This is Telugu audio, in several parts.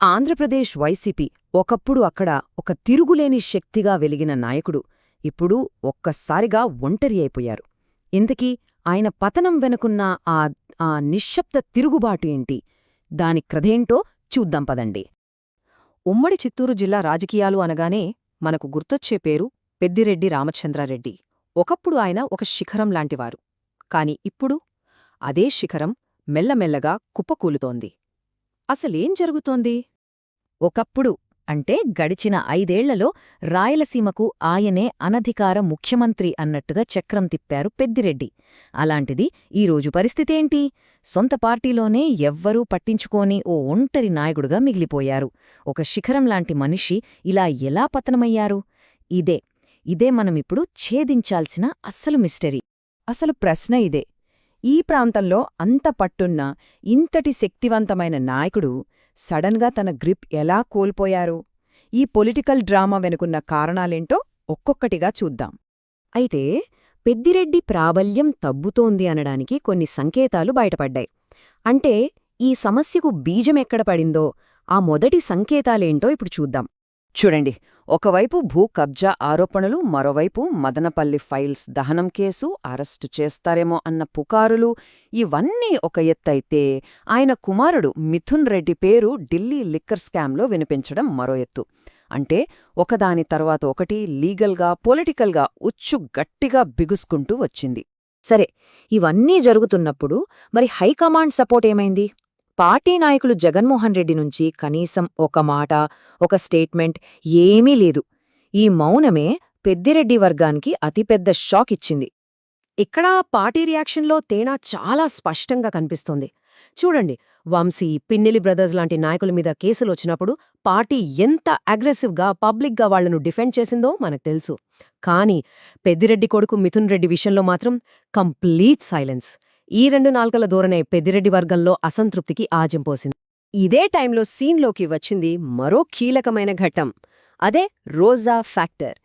ఆంధ్రప్రదేశ్ వైసీపీ ఒకప్పుడు అక్కడ ఒక తిరుగులేని శక్తిగా వెలిగిన నాయకుడు ఇప్పుడు ఒక్కసారిగా ఒంటరి అయిపోయారు. ఇంతకీ ఆయన పతనం వెనుకున్న ఆ ఆ నిశ్శబ్ద తిరుగుబాటు ఏంటి? దాని క్రధేంటో చూద్దాం పదండి. ఉమ్మడి చిత్తూరు జిల్లా రాజకీయాలు అనగానే మనకు గుర్తొచ్చే పేరు పెద్దిరెడ్డి రామచంద్రారెడ్డి. ఒకప్పుడు ఆయన ఒక శిఖరం లాంటివారు. కాని ఇప్పుడు అదే శిఖరం మెల్లమెల్లగా కుప్పకూలుతోంది. అసలేం జరుగుతోంది? ఒకప్పుడు అంటే గడిచిన ఐదేళ్ళలో రాయలసీమకు ఆయనే అనధికార ముఖ్యమంత్రి అన్నట్టుగా చక్రం తిప్పారు పెద్దిరెడ్డి. అలాంటిది ఈరోజు పరిస్థితేంటి సొంత పార్టీలోనే ఎవ్వరూ పట్టించుకోని ఓ ఒంటరి నాయకుడుగా మిగిలిపోయారు. ఒక శిఖరం లాంటి మనిషి ఇలా ఎలా పతనమయ్యారు? ఇదే ఇదే మనమిప్పుడు ఛేదించాల్సిన అస్సలు మిస్టరీ. అసలు ప్రశ్న ఇదే. ఈ ప్రాంతంలో అంత పట్టున్న ఇంతటి శక్తివంతమైన నాయకుడు సడన్గా తన గ్రిప్ ఎలా కోల్పోయారు? ఈ పొలిటికల్ డ్రామా వెనుకున్న కారణాలేంటో ఒక్కొక్కటిగా చూద్దాం. అయితే పెద్దిరెడ్డి ప్రాబల్యం తగ్గుతోంది అనడానికి కొన్ని సంకేతాలు బయటపడ్డాయి. అంటే ఈ సమస్యకు బీజమెక్కడ పడిందో ఆ మొదటి సంకేతాలేంటో ఇప్పుడు చూద్దాం. చూడండి ఒకవైపు భూ కబ్జా ఆరోపణలు మరోవైపు మదనపల్లి ఫైల్స్ దహనం కేసు అరెస్టు చేస్తారేమో అన్న పుకారులు ఇవన్నీ ఒక ఎత్తైతే ఆయన కుమారుడు మిథున్ రెడ్డి పేరు ఢిల్లీ లిక్కర్ స్కామ్లో వినిపించడం మరో ఎత్తు. అంటే ఒకదాని తర్వాత ఒకటి లీగల్గా పొలిటికల్గా ఉచ్చు గట్టిగా బిగుసుకుంటూ వచ్చింది. సరే ఇవన్నీ జరుగుతున్నప్పుడు మరి హైకమాండ్ సపోర్ట్ ఏమైంది? పార్టీ నాయకులు జగన్మోహన్ రెడ్డి నుంచి కనీసం ఒక మాట ఒక స్టేట్మెంట్ ఏమీ లేదు. ఈ మౌనమే పెద్దిరెడ్డి వర్గానికి అతిపెద్ద షాక్ ఇచ్చింది. ఇక్కడ పార్టీ రియాక్షన్లో తేడా చాలా స్పష్టంగా కనిపిస్తోంది. చూడండి వంశీ పిన్నెలి బ్రదర్స్ లాంటి నాయకుల మీద కేసులు వచ్చినప్పుడు పార్టీ ఎంత అగ్రెసివ్గా పబ్లిక్గా వాళ్ళను డిఫెండ్ చేసిందో మనకు తెలుసు. కానీ పెద్దిరెడ్డి కొడుకు మిథున్ రెడ్డి విషయంలో మాత్రం కంప్లీట్ సైలెన్స్. ఈ రెండు నాల్కల ధోరణే పెద్దిరెడ్డి వర్గంలో అసంతృప్తికి ఆజంపోసింది ఇదే టైంలో సీన్లోకి వచ్చింది మరో కీలకమైన ఘట్టం. అదే రోజా ఫ్యాక్టర్.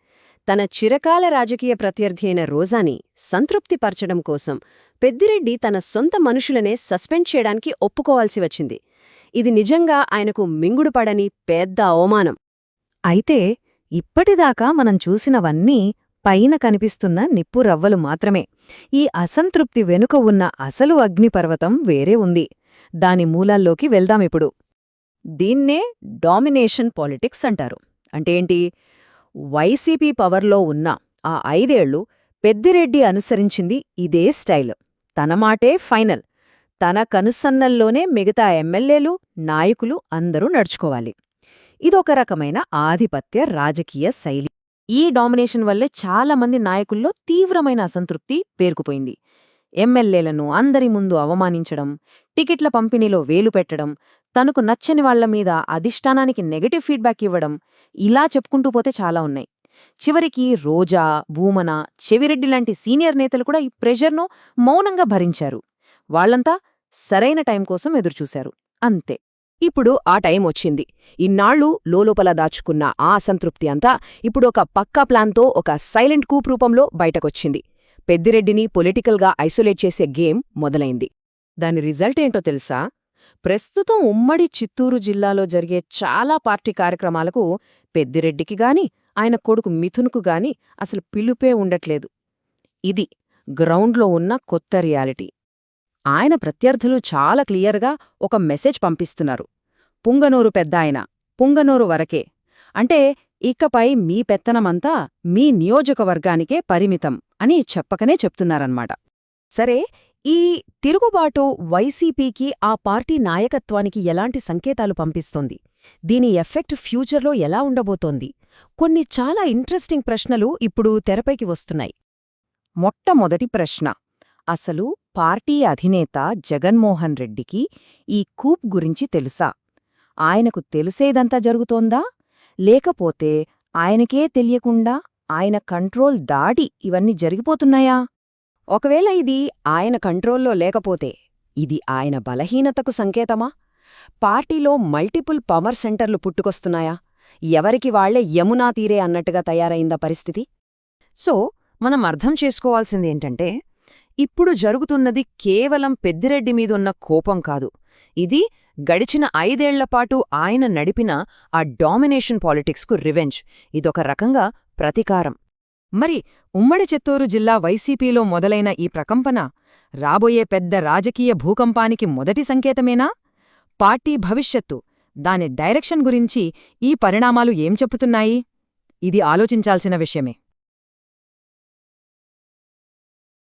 తన చిరకాల రాజకీయ ప్రత్యర్థి అయిన రోజాని సంతృప్తిపరచడం కోసం పెద్దిరెడ్డి తన సొంత మనుషులనే సస్పెండ్ చేయడానికి ఒప్పుకోవాల్సి వచ్చింది. ఇది నిజంగా ఆయనకు మింగుడుపడని పెద్ద అవమానం. అయితే ఇప్పటిదాకా మనం చూసినవన్నీ పైన కనిపిస్తున్న నిప్పు రవ్వలు మాత్రమే. ఈ అసంతృప్తి వెనుక ఉన్న అసలు అగ్నిపర్వతం వేరే ఉంది. దాని మూలాల్లోకి వెళ్దామిప్పుడు దీన్నే డామినేషన్ పాలిటిక్స్ అంటారు. అంటేంటి వైసీపీ పవర్లో ఉన్న ఆ ఐదేళ్ళు పెద్దిరెడ్డి అనుసరించింది ఇదే స్టైల్. తన మాటే ఫైనల్. తన కనుసన్నల్లోనే మిగతా ఎమ్మెల్యేలు నాయకులు అందరూ నడుచుకోవాలి. ఇదొక రకమైన ఆధిపత్య రాజకీయ శైలి. ఈ డామినేషన్ వల్లే చాలామంది నాయకుల్లో తీవ్రమైన అసంతృప్తి పేరుకుపోయింది. ఎమ్మెల్యేలను అందరి ముందు అవమానించడం టికెట్ల పంపిణీలో వేలు పెట్టడం తనకు నచ్చని వాళ్ళ మీద అధిష్టానానికి నెగటివ్ ఫీడ్బ్యాక్ ఇవ్వడం ఇలా చెప్పుకుంటూ పోతే చాలా ఉన్నాయి. చివరికి రోజా భూమన చెవిరెడ్డి లాంటి సీనియర్ నేతలు కూడా ఈ ప్రెషర్ను మౌనంగా భరించారు. వాళ్ళంతా సరైన టైం కోసం ఎదురుచూశారు. అంతే. ఇప్పుడు ఆ టైం వచ్చింది. ఇన్నాళ్ళు లోలోపల దాచుకున్న ఆ అసంతృప్తి అంతా ఇప్పుడు ఒక పక్కా ప్లాన్తో ఒక సైలెంట్ కూప్ రూపంలో బయటకొచ్చింది. పెద్దిరెడ్డిని పొలిటికల్గా ఐసోలేట్ చేసే గేమ్ మొదలైంది. దాని రిజల్ట్ ఏంటో తెలుసా? ప్రస్తుతం ఉమ్మడి చిత్తూరు జిల్లాలో జరిగే చాలా పార్టీ కార్యక్రమాలకు పెద్దిరెడ్డికి గాని ఆయన కొడుకు మిథున్కు గాని అసలు పిలుపే ఉండట్లేదు. ఇది గ్రౌండ్లో ఉన్న కొత్త రియాలిటీ. ఆయన ప్రత్యర్థులు చాలా క్లియర్గా ఒక మెసేజ్ పంపిస్తున్నారు. పుంగనూరు పెద్దాయన పుంగనూరు వరకే. అంటే ఇకపై మీ పెత్తనమంతా మీ నియోజకవర్గానికే పరిమితం అని చెప్పకనే చెప్తున్నారన్నమాట. సరే ఈ తిరుగుబాటు వైసీపీకి ఆ పార్టీ నాయకత్వానికి ఎలాంటి సంకేతాలు పంపిస్తోంది? దీని ఎఫెక్ట్ ఫ్యూచర్లో ఎలా ఉండబోతోంది? కొన్ని చాలా ఇంట్రెస్టింగ్ ప్రశ్నలు ఇప్పుడు తెరపైకి వస్తున్నాయి. మొట్టమొదటి ప్రశ్న అసలు పార్టీ అధినేత జగన్మోహన్ రెడ్డికి ఈ కూప్ గురించి తెలుసా? ఆయనకు తెలిసేదంతా జరుగుతోందా? లేకపోతే ఆయనకే తెలియకుండా ఆయన కంట్రోల్ దాటి ఇవన్నీ జరిగిపోతున్నాయా? ఒకవేళ ఇది ఆయన కంట్రోల్లో లేకపోతే ఇది ఆయన బలహీనతకు సంకేతమా? పార్టీలో మల్టిపుల్ పవర్ సెంటర్లు పుట్టుకొస్తున్నాయా? ఎవరికి వాళ్ళే యమునా తీరే అన్నట్టుగా తయారైందా పరిస్థితి? సో మనం అర్థం చేసుకోవాల్సిందేంటంటే ఇప్పుడు జరుగుతున్నది కేవలం పెద్దిరెడ్డి మీదున్న కోపం కాదు. ఇది గడిచిన ఐదేళ్ళపాటు ఆయన నడిపిన ఆ డామినేషన్ పాలిటిక్స్కు రివెంజ్. ఇదొక రకంగా ప్రతీకారం. మరి ఉమ్మడి చిత్తూరు జిల్లా వైసీపీలో మొదలైన ఈ ప్రకంపన రాబోయే పెద్ద రాజకీయ భూకంపానికి మొదటి సంకేతమేనా? పార్టీ భవిష్యత్తు దాని డైరెక్షన్ గురించి ఈ పరిణామాలు ఏం చెప్పుతున్నాయి ఇది ఆలోచించాల్సిన విషయమే.